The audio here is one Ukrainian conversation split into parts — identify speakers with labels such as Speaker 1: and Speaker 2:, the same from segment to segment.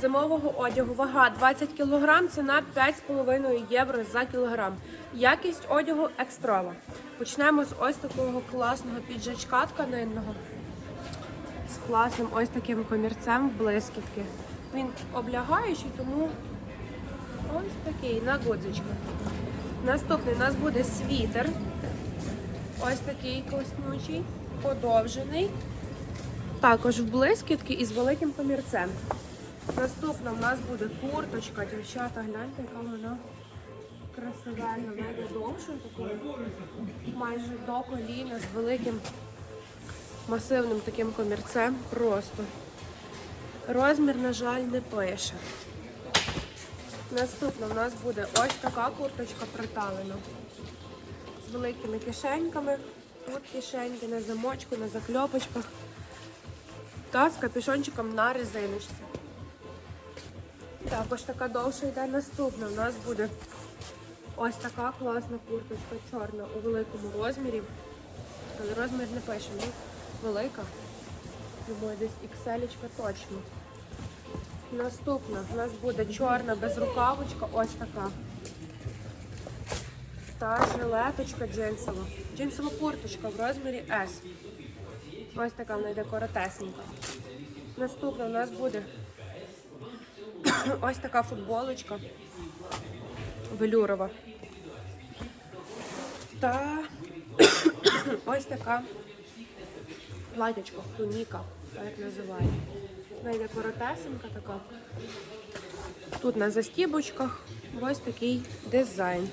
Speaker 1: Зимового одягу вага 20 кг, ціна 5,5 євро за кілограм. Якість одягу екстрова. Почнемо з ось такого класного піджачка тканинного з класним ось таким комірцем в блискітки. Він облягаючий, тому ось такий на гудзичках. Наступний у нас буде світер. Ось такий класнючий, подовжений. Також в блискітки і з великим комірцем. Наступна в нас буде курточка, дівчата, гляньте, яка вона красивенна, навіть довшою такою, майже до коліна з великим масивним таким комірцем. Просто. Розмір, на жаль, не пише. Наступна в нас буде ось така курточка приталена. З великими кишеньками. Тут кишеньки на замочку, на закльопочках. Та з капюшончиком на резиночці. Також така довша йде наступна. У нас буде ось така класна курточка чорна у великому розмірі. Але розмір не пише, ну велика. Думаю, десь XL точно. Наступна у нас буде чорна безрукавочка, ось така. Та жилеточка джинсова. Джинсова курточка в розмірі S. Ось така вона йде коротесенька. Наступна у нас буде ось така футболочка велюрова. Та ось така платячко, туніка, як називають. Вона йде коротесенька така. Тут на застібочках ось такий дизайн.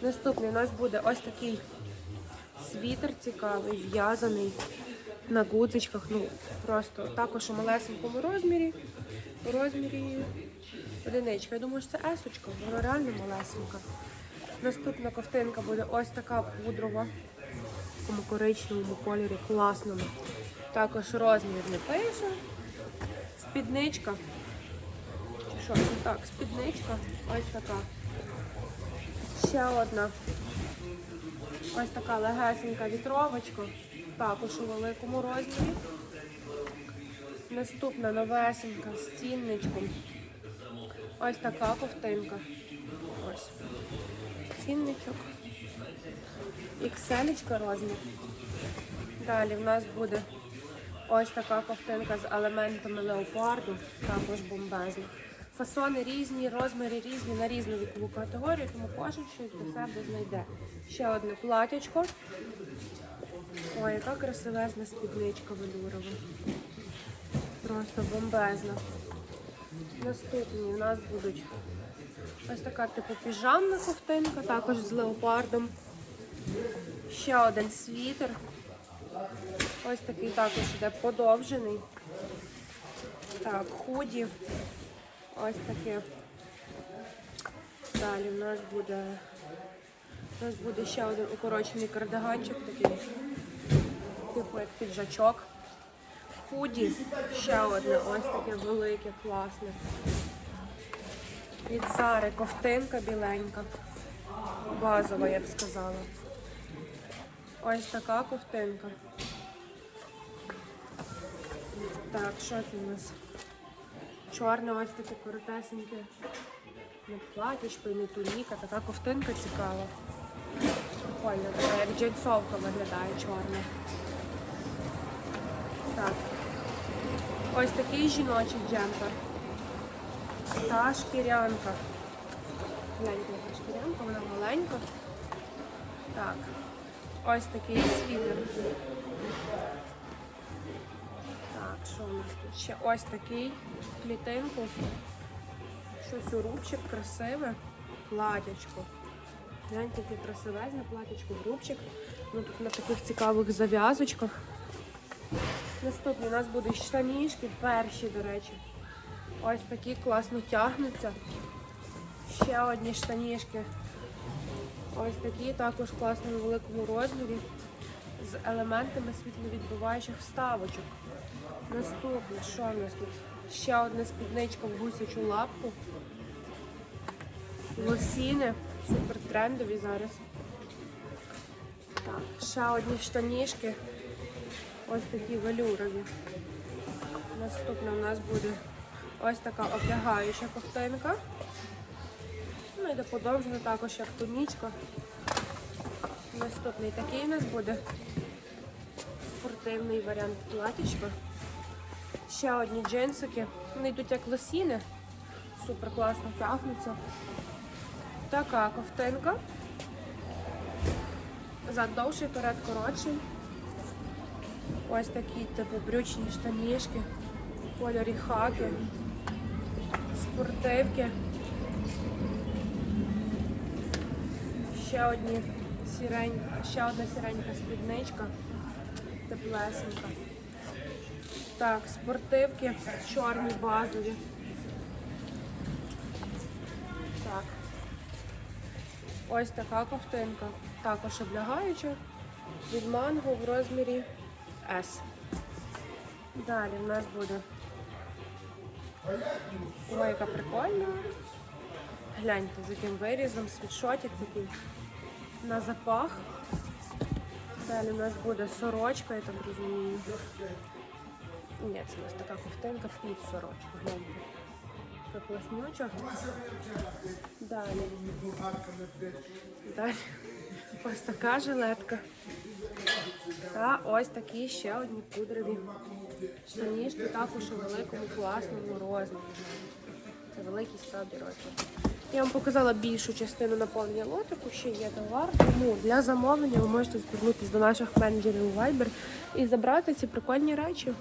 Speaker 1: Наступний у нас буде ось такий світер цікавий, в'язаний на гудзичках. Ну, просто також у малесенькому розмірі. У розмірі одиничка. Я думаю, що це есочка, вона реально малесенька. Наступна ковтинка буде ось така пудрова, в такому коричневому кольорі, класному. Також розмір не пише. Спідничка. Чи що? Так, спідничка. Ось така. Ще одна. Ось така легесенька вітровочка. Також у великому розмірі. Наступна новесенька з цінничком. Ось така ковтинка. Ось. Цінничок. XL розмір. Далі в нас буде ось така ковтинка з елементами леопарду, також бомбезна. Фасони різні, розміри різні на різну вікову категорію, тому кожен щось для себе знайде. Ще одне платячко. Ой, яка красивезна спідничка велюрова. Просто бомбезна. Наступні у нас будуть ось така типу піжамна ковтинка, також з леопардом. Ще один світер. Ось такий також іде подовжений. Так, худі. Ось таке. Далі у нас буде. У нас буде ще один укорочений кардиганчик такий. Типу як піджачок. Худі. Ще одне ось таке велике, класне. Від Зари ковтинка біленька. Базова, я б сказала. Ось така ковтинка. Так, що це у нас? Чорне ось таке коротесеньке. Не платічко і не туніка, така ковтинка цікава. Прикольно, така як джинсовка виглядає чорна. Так. Ось такий жіночий джемпер. Та шкірянка. Гляньте, яка шкірянка, вона маленька. Так. Ось такий світер. Так, що у нас тут ще? Ось такий клітинку. Щось у рубчик красиве. Платячко. Гляньте, яке красивезне платячко, рубчик. Ну тут на таких цікавих зав'язочках. Наступні у нас будуть штанішки, перші, до речі. Ось такі класно тягнуться. Ще одні штанішки. Ось такі також класно в великому розмірі з елементами світловідбиваючих вставочок. Наступне, що в нас тут? Ще одна спідничка в гусячу лапку. Лосіни, супер трендові зараз. Так, ще одні штанішки. Ось такі велюрові. Наступне у нас буде Ось така облягаюча ковтинка. Ну, йде подовжена також як тунічка. Наступний такий у нас буде спортивний варіант платічка. Ще одні джинсики. Вони йдуть як лосіни. Супер класно тягнуться. Така ковтинка. Зад довший, перед коротший. Ось такі типу брючні штанішки, кольорі хаки, спортивки. Ще одні сіренька, ще одна сіренька спідничка, теплесенька. Так, спортивки, чорні базові. Так. Ось така ковтинка. Також облягаюча від манго в розмірі S. Далі в нас буде. Ой, прикольна. Гляньте, з яким вирізом, світшотик такий на запах. Далі у нас буде сорочка, я так розумію. Ні, це у нас така ковтинка під сорочку. Гляньте. Класнюча. Далі. Далі. Ось така жилетка. Та ось такі ще одні пудрові штанішки, також у великому класному розмірі. Це великий справді розмір. Я вам показала більшу частину наповнення лотику, ще є товар. Тому для замовлення ви можете звернутися до наших менеджерів у Viber і забрати ці прикольні речі.